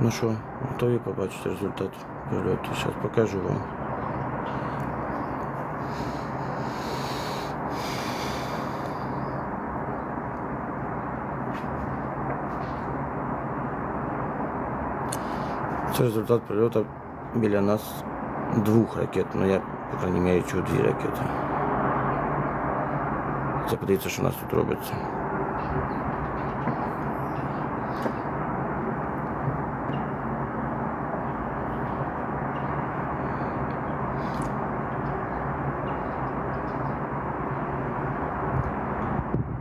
Ну що, готові побачити результат польоту. Зараз покажу вам. Це результат прильоту біля нас двох ракет. Ну я, по крайній мірі, чув дві ракети. Це подивіться, що у нас тут робиться.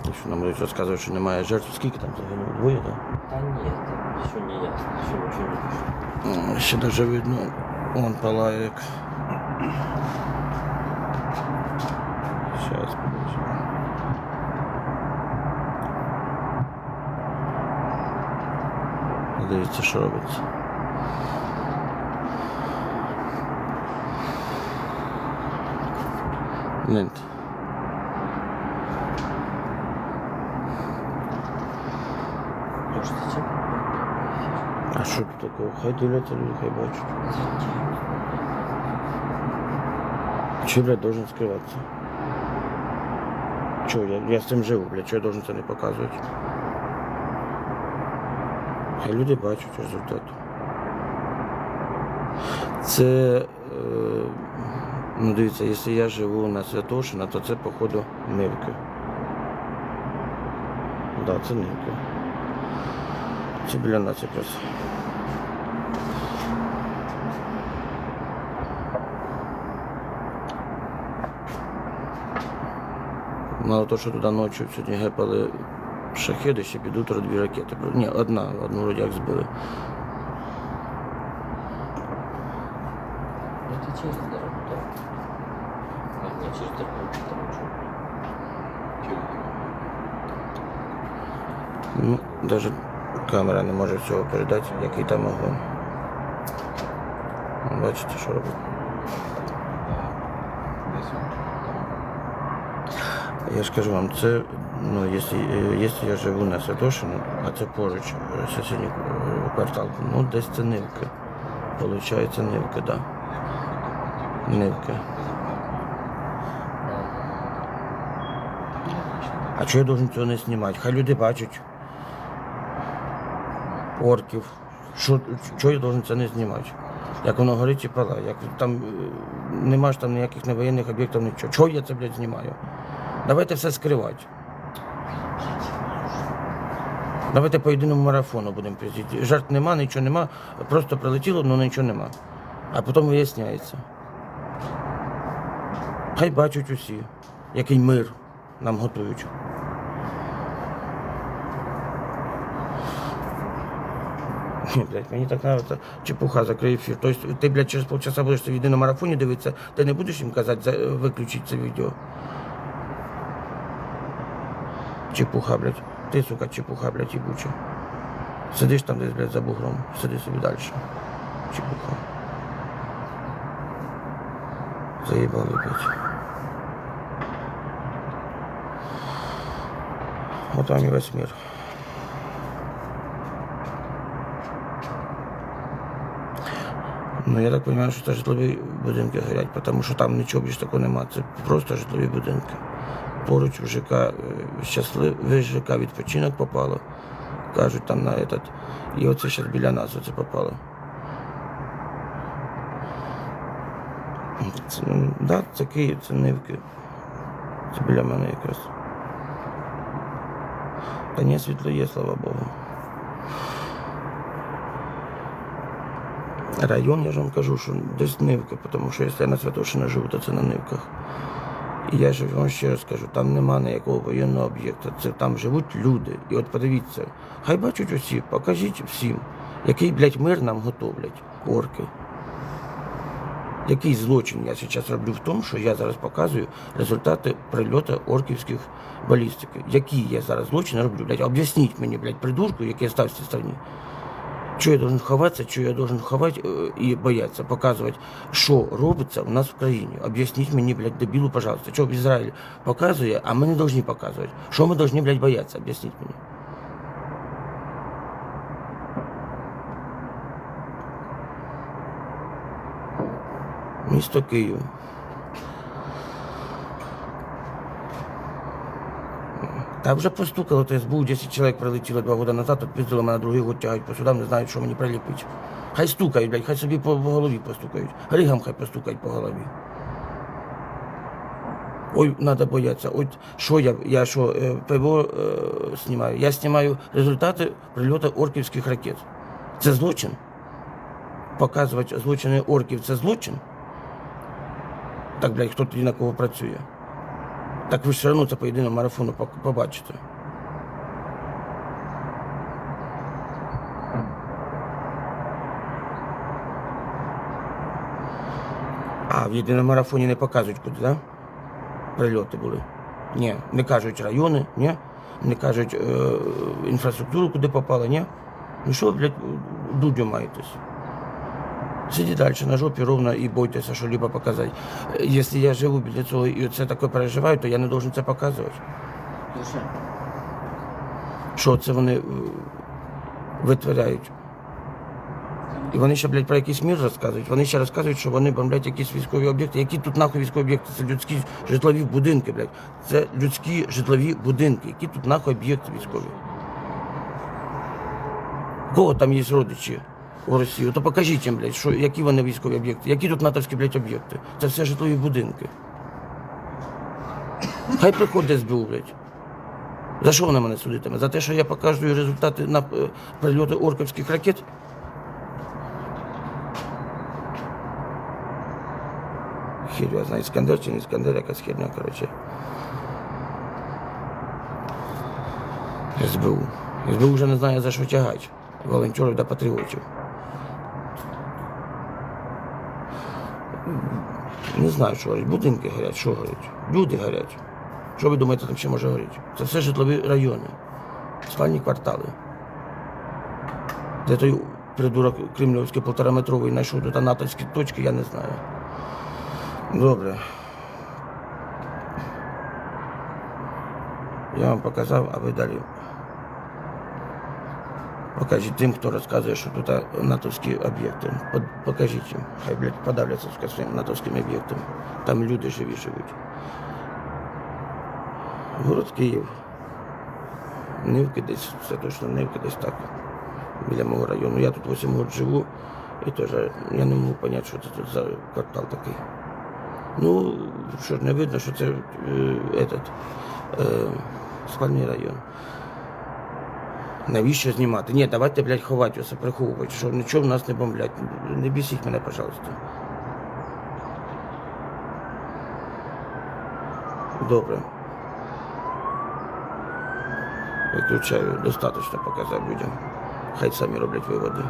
І Що нам будуть розказувати, що немає жертв. Скільки там загинуло? Двоє, так? Да нет, там не ясно, еще ничего не пишет. М, Ще даже видно, он палає як. Зараз подивимося. Дивіться, що робиться. Гляньте. Может. А що тут такого? Хай дивляться люди, хай бачать. Че, блядь, должен скрываться? Че, я, я з цим живу, блядь, що я должен це не показувати? Хай люди бачать результат. Це, е, ну дивіться, якщо я живу на Святошина, то це, походу, Нивки. Да, це Нивки. Це біля нас якраз. Мало того, що туди ночі сьогодні гепали шахеди, ще під утро дві ракети. Ні, одна, одну вроді збили. Это через дорогу, да? А, нет, через дорогу, ничего. Ну, навіть камера не може всього передати, який там огонь. Бачите, що робить. Я ж кажу вам, це, ну, якщо, я живу на Святошині, а це поруч е, сусідній е, квартал, ну десь це Нивки. Получається Нивки, так. Да. Нивки. А чого я должен цього не знімати? Хай люди бачать орків. Що, чого я должен це не знімати? Як воно горить і палає, як там е, нема ж там ніяких невоєнних об'єктів, нічого. Чого я це, блядь, знімаю? Давайте все скривати. Давайте по єдиному марафону будемо пиздити. Жертв нема, нічого нема, просто прилетіло, але нічого нема. А потім виясняється. Хай бачать усі, який мир нам готують. Блядь, мені так нравится чепуха, закрий ефір. Тобто ти, блядь, через полчаса будеш це відео на марафоні дивитися, ти не будеш їм казати за, виключити це відео. Чепуха, блядь. Ти, сука, чепуха, блядь, їбуча. Сидиш там десь, блядь, за бугром. Сиди собі далі. Чепуха. Заїбали, блядь. Вот вам и весь мир. Ну, я так розумію, що це житлові будинки горять, тому що там нічого більш такого немає. Це просто житлові будинки. Поруч в ЖК щасливий ЖК відпочинок попало. Кажуть, там на этот. І оце зараз біля нас оце попало. Це, ну, да, це Київ, це Нивки. Це біля мене якраз. Та ні, світло є, слава Богу. Район, я ж вам кажу, що десь Нивки, тому що якщо я на Святошині живу, то це на Нивках. І я ж вам ще раз кажу, там нема ніякого воєнного об'єкту. Це там живуть люди. І от подивіться, хай бачать усі, покажіть всім, який, блядь, мир нам готовлять, орки. Який злочин я зараз роблю в тому, що я зараз показую результати прильоту орківських балістики. Які я зараз злочини роблю, блядь, об'ясніть мені, блядь, придурку, який я став в цій страні. Чого я должен ховатися, чого я должен ховати э, і боятися, показувати, що робиться у нас в країні. Об'ясніть мені, блядь, дебілу, пожалуйста, що Ізраїль показує, а ми не повинні показувати. Що ми повинні, блядь, боятися, об'ясніть мені. Місто Київ. Та вже постукало, то СБУ 10 чоловік прилетіло два роки назад, відпіздили мене другий год тягають по судам, не знають, що мені приліпить. Хай стукають, блядь, хай собі по по голові постукають. Григам хай постукають по голові. Ой, треба боятися. От що я, я що, е, ПВО е, знімаю? Я знімаю результати прильоту орківських ракет. Це злочин? Показувати злочини орків це злочин? Так, блядь, хто тоді на кого працює? Так ви все одно це по єдиному марафону побачите. А, в єдиному марафоні не показують куди? Да? Прильоти були. Ні, не кажуть райони, ні, не кажуть е, інфраструктуру, куди попали, ні. Ну що, блядь, дудю маєтесь? Сидіть далі на жопі ровно і бойтеся, що либо показати. Е, Якщо я живу біля цього і це таке переживаю, то я не должен це показувати. Що це вони е, витворяють. І вони ще, блядь, про якийсь мір розказують. Вони ще розказують, що вони бомблять якісь військові об'єкти. Які тут нахуй військові об'єкти? Це людські житлові будинки, блядь. Це людські житлові будинки. Які тут нахуй об'єкти військові? У Кого там є родичі у Росії? То покажіть їм, блядь, що, які вони військові об'єкти, які тут натовські, блядь, об'єкти. Це все житлові будинки. Хай приходить СБУ, блядь. За що вони мене судитиме? За те, що я показую результати на е, прильоти орківських ракет? Хір я знаю, Іскандер чи не Іскандер, якась херня, коротше. СБУ. СБУ вже не знає за що тягати. Волонтерів та патріотів. Не знаю, що горить. Будинки горять, що горять? Люди горять. Що ви думаєте, там ще може горіти? Це все житлові райони, спальні квартали. Де той придурок кремлівський полтораметровий знайшов тут натовські точки, я не знаю. Добре. Я вам показав, а ви далі. Покажіть тим, хто розказує, що тут натовські об'єкти. Покажіть їм. Хай, блядь, подавляться сука, своїми натовськими об'єктами. Там люди живі живуть. Город Київ. Нивки десь, все точно Нивки десь так. Біля мого району. Я тут 8 років живу і теж я не можу зрозуміти, що це тут за квартал такий. Ну, що ж не видно, що це е, этот, е, спальний район. Навіщо знімати? Ні, давайте, блядь, ховати усе, приховувати, що нічого в нас не бомблять. Не бісіть мене, пожалуйста. Добре. Виключаю, достаточно показав людям. Хай самі роблять виводи.